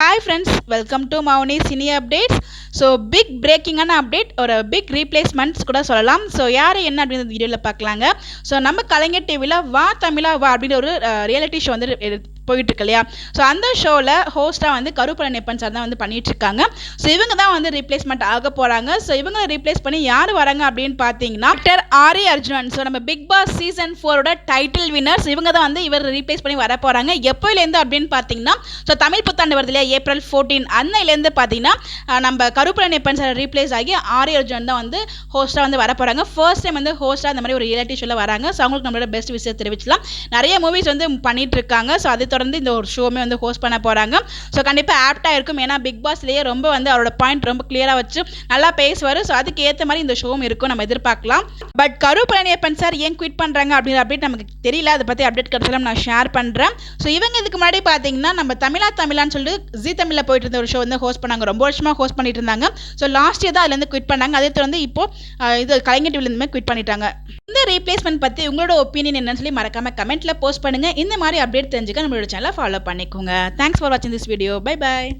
Hi friends welcome to Mouni cine updates so big பிரேக்கிங்கான update ஒரு big replacements கூட சொல்லலாம் so யார் என்ன அப்படின்னு வீடியோவில் பார்க்கலாங்க ஸோ நம்ம கலைஞர் டிவியில் வா தமிழா வா அப்படின்னு ஒரு ரியாலிட்டி ஷோ வந்து போயிட்டுருக்கு போயிட்டு இல்லையா ஸோ அந்த ஷோவில் ஹோஸ்ட்டாக வந்து கருப்பழ நெப்பன் சார் தான் வந்து பண்ணிட்டு இருக்காங்க ஸோ இவங்க தான் வந்து ரீப்ளேஸ்மெண்ட் ஆக போகிறாங்க ஸோ இவங்க ரீப்ளேஸ் பண்ணி யார் வராங்க அப்படின்னு பார்த்தீங்கன்னா டாக்டர் ஆரி அர்ஜுனன். ஸோ நம்ம பிக் பாஸ் சீசன் ஃபோரோட டைட்டில் வினர்ஸ் இவங்க தான் வந்து இவர் ரீப்ளேஸ் பண்ணி வர போகிறாங்க எப்போலேருந்து அப்படின்னு பார்த்தீங்கன்னா ஸோ தமிழ் புத்தாண்டு வருது இல்லையா? ஏப்ரல் ஃபோர்டீன் அன்னையிலேருந்து பார்த்தீங்கன்னா நம்ம கருப்பழ நெப்பன் சார் ரீப்ளேஸ் ஆகி ஆரி அர்ஜுனன் தான் வந்து ஹோஸ்ட்டாக வந்து வர போகிறாங்க ஃபர்ஸ்ட் டைம் வந்து ஹோஸ்ட்டாக அந்த மாதிரி ஒரு ரியாலிட்டி ஷோவில் வராங்க. ஸோ அவங்களுக்கு நம்மளோட பெஸ்ட் விஷயம் தெரிவிச்சலாம் நிறைய மூவிஸ் வந்து பண்ணிட்டு இருக்காங்க ஸோ அது தொடர்ந்து இந்த ஒரு ஷோவுமே வந்து ஹோஸ்ட் பண்ண போகிறாங்க ஸோ கண்டிப்பாக ஆப்டாக இருக்கும். ஏன்னா பிக் பாஸ்லேயே ரொம்ப வந்து அவரோட பாயிண்ட் ரொம்ப கிளியராக வச்சு நல்லா பேசுவார். ஸோ அதுக்கு ஏற்ற மாதிரி இந்த ஷோவும் இருக்கும். நம்ம எதிர்பார்க்கலாம். பட் கரு பழனியப்பன் சார் ஏன் குவிட் பண்ணுறாங்க அப்படிங்கிற அப்டேட் நமக்கு தெரியல. அதை பற்றி அப்டேட் கிடச்சாலும் நான் ஷேர் பண்ணுறேன் ஸோ இவங்க இதுக்கு முன்னாடி பார்த்தீங்கன்னா நம்ம தமிழா தமிழான்னு சொல்லிட்டு ஜி தமிழில் போயிட்டு இருந்த ஒரு ஷோ வந்து ஹோஸ்ட் பண்ணாங்க. ரொம்ப வருஷமாக ஹோஸ்ட் பண்ணிட்டு இருந்தாங்க. ஸோ லாஸ்ட் இயர் தான் அதுலேருந்து குவிட் பண்ணாங்க. அதே தொடர்ந்து இப்போ இது கலைஞர் டிவிலேருந்துமே குவிட் பண்ணிட்டாங்க. இந்த ரீப்ளேஸ்மெண்ட் பற்றி உங்களோட ஒப்பீனியன் என்னன்னு சொல்லி மறக்காம கமெண்ட்டில் போஸ்ட் பண்ணுங்க. இந்த மாதிரி அப்டேட் தெரிஞ்சுக்க நம்மளோட சேனலை ஃபாலோ பண்ணிக்கோங்க. தேங்க்ஸ் ஃபார் வாட்சிங் திஸ் வீடியோ பை பாய்